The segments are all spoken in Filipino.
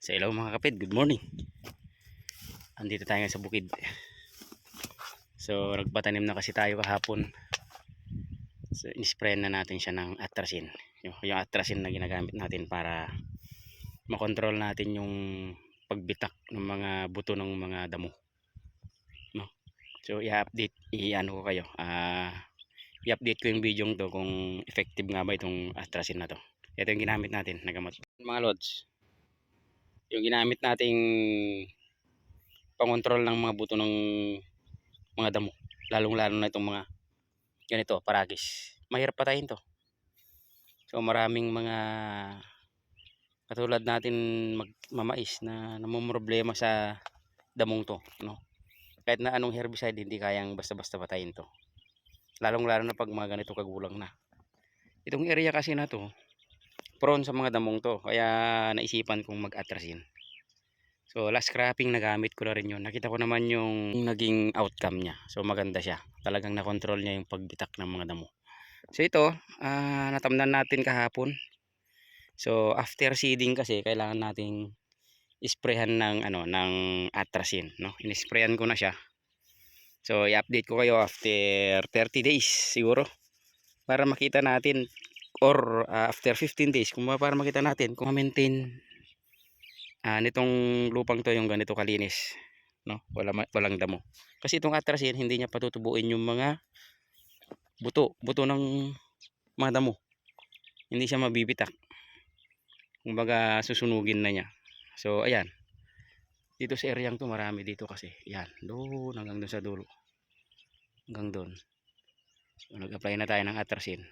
Sa ilaw mga kapit, good morning. Andito tayo sa bukid. So, nagpatanim na kasi tayo kahapon. So, in-spray na natin siya ng atrasin. Yung, yung atrasin na ginagamit natin para makontrol natin yung pagbitak ng mga buto ng mga damo. No? So, i-update, i-ano ko kayo. Ah, i-update ko yung video to kung effective nga ba itong atrasin na to. Ito yung ginamit natin na. Mga lods, yung ginamit nating pangontrol ng mga buto ng mga damo. Lalong lalo na itong mga ganito paragis. Mahirap patayin to. So maraming mga katulad natin magmamais na namumroblema sa damong to no? Kahit na anong herbicide hindi kayang basta basta patayin to. Lalong lalo na pag mga ganito kagulang na. Itong area kasi na to prone sa mga damong to kaya naisipan kong mag-atrasin So last cropping nagamit ko na rin yun. Nakita ko naman yung naging outcome niya. So maganda siya. Talagang na-control niya yung pagbitak ng mga damo. So ito, ah, natamnan natin kahapon. So after seeding kasi kailangan nating isprayhan ng ano ng atrasin, no? Inisprayan ko na siya. So i-update ko kayo after 30 days siguro para makita natin or ah, after 15 days kung para makita natin kung ma-maintain ah, nitong lupang to yung ganito kalinis no? Wala walang damo. Kasi itong atrasin hindi niya patutubuin yung mga buto buto ng mga damo. Hindi siya mabibitak. Kumbaga susunugin na niya. So ayan. Dito sa area to marami dito kasi. Yan doon hanggang doon sa dulo. Hanggang doon. So, nag-apply na tayo ng atrasin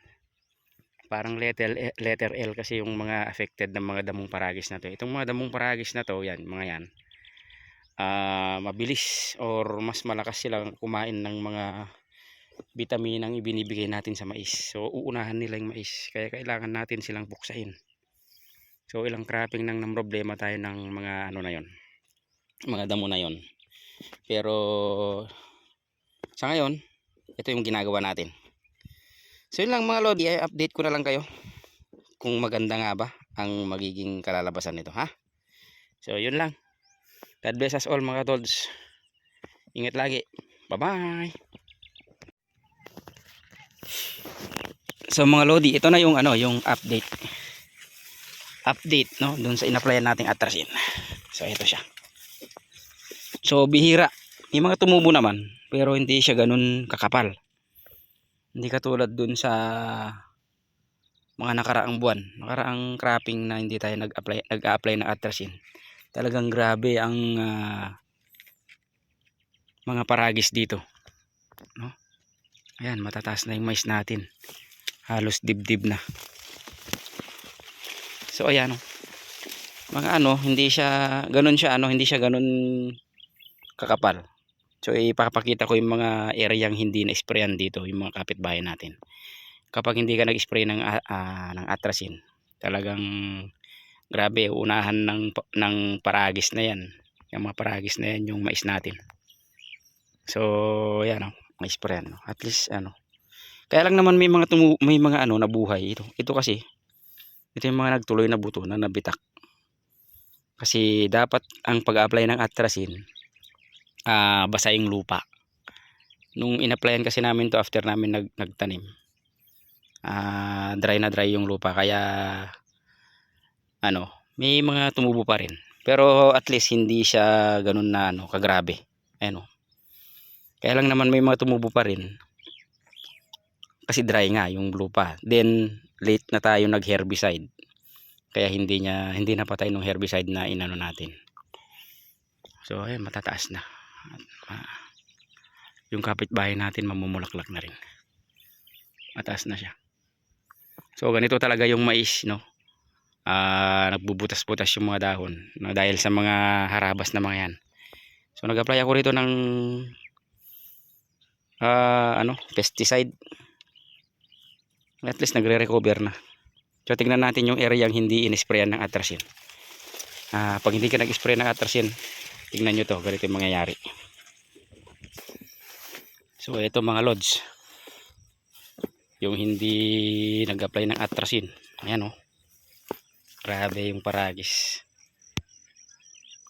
parang letter letter L kasi yung mga affected ng mga damong paragis na to. Itong mga damong paragis na to, yan, mga yan. ah mabilis or mas malakas silang kumain ng mga bitaminang ibinibigay natin sa mais. So uunahan nila yung mais. Kaya kailangan natin silang buksain. So ilang cropping nang ng problema tayo ng mga ano na yon. Mga damo na yon. Pero sa ngayon, ito yung ginagawa natin. So yun lang mga lodi, ay update ko na lang kayo kung maganda nga ba ang magiging kalalabasan nito ha. So yun lang. God bless us all mga tolds. Ingat lagi. Bye bye. So mga lodi, ito na yung ano, yung update. Update no, dun sa in-applyan nating atrasin. So ito siya. So bihira. May mga tumubo naman, pero hindi siya ganun kakapal. Hindi katulad dun sa mga nakaraang buwan, nakaraang cropping na hindi tayo nag-apply nag-apply ng atrasin. Talagang grabe ang ah, mga paragis dito. No? Ayan, matataas na yung mais natin. Halos dibdib na. So ayan, oh. mga ano, hindi siya ganun siya ano, hindi siya ganun kakapal. So ipapakita ko yung mga area yang hindi na-sprayan dito, yung mga kapitbahay natin. Kapag hindi ka nag-spray ng ah, ng atrasin, talagang grabe unahan ng ng paragis na 'yan. Yung mga paragis na 'yan yung mais natin. So, yan oh, may sprayan no. At least ano. Kaya lang naman may mga tumu- may mga ano nabuhay ito. Ito kasi ito yung mga nagtuloy na buto na nabitak. Kasi dapat ang pag-apply ng atrasin ah basa yung lupa. Nung in-applyan kasi namin to after namin nag nagtanim. Ah, dry na dry yung lupa kaya ano, may mga tumubo pa rin. Pero at least hindi siya ganun na ano, kagrabe. Ano. Kaya lang naman may mga tumubo pa rin. Kasi dry nga yung lupa. Then late na tayo nag-herbicide. Kaya hindi niya hindi napatay ng herbicide na inano natin. So ayun, matataas na. At, ah, yung kapitbahay natin mamumulaklak na rin. Mataas na siya. So ganito talaga yung mais, no? Ah, nagbubutas-butas yung mga dahon no? dahil sa mga harabas na mga yan. So nag-apply ako rito ng ah, ano, pesticide. At least nagre-recover na. So tingnan natin yung area yung hindi in-sprayan ng atrasin. Ah, pag hindi ka nag-spray ng atrasin, tingnan nyo to, ganito yung mangyayari. So ito mga lods. Yung hindi nag-apply ng atrasin. Ayan oh. Grabe yung paragis.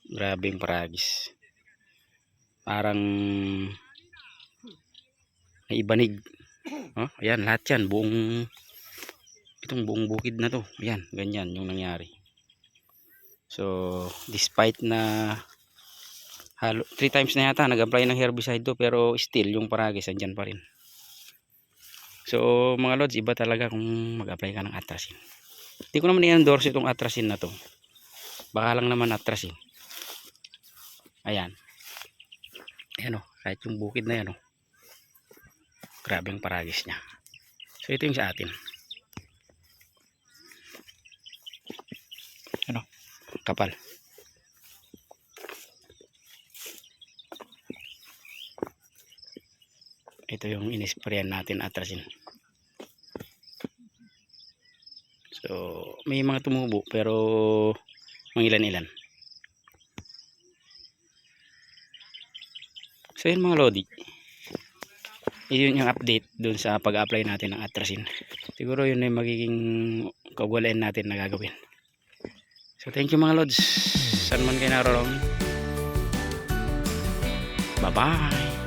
Grabe yung paragis. Parang may ibanig. Oh, ayan, lahat yan. Buong itong buong bukid na to. Ayan, ganyan yung nangyari. So, despite na halo, three times na yata nag-apply ng herbicide to pero still yung paragis andyan pa rin. So, mga lods, iba talaga kung mag-apply ka ng atrasin. Hindi ko naman i-endorse itong atrasin na to. Baka lang naman atrasin. Ayan. Ayan o, kahit yung bukid na yan o. Grabe ang paragis niya. So, ito yung sa atin. Ano? Kapal. Ito yung inisprayan natin atrasin. So, may mga tumubo pero mangilan-ilan. So, yun mga lodi. Yun yung update dun sa pag-apply natin ng atrasin. Siguro yun yung magiging kaugalayan natin na gagawin. So, thank you mga lods. Saan man kayo naroon. Bye-bye.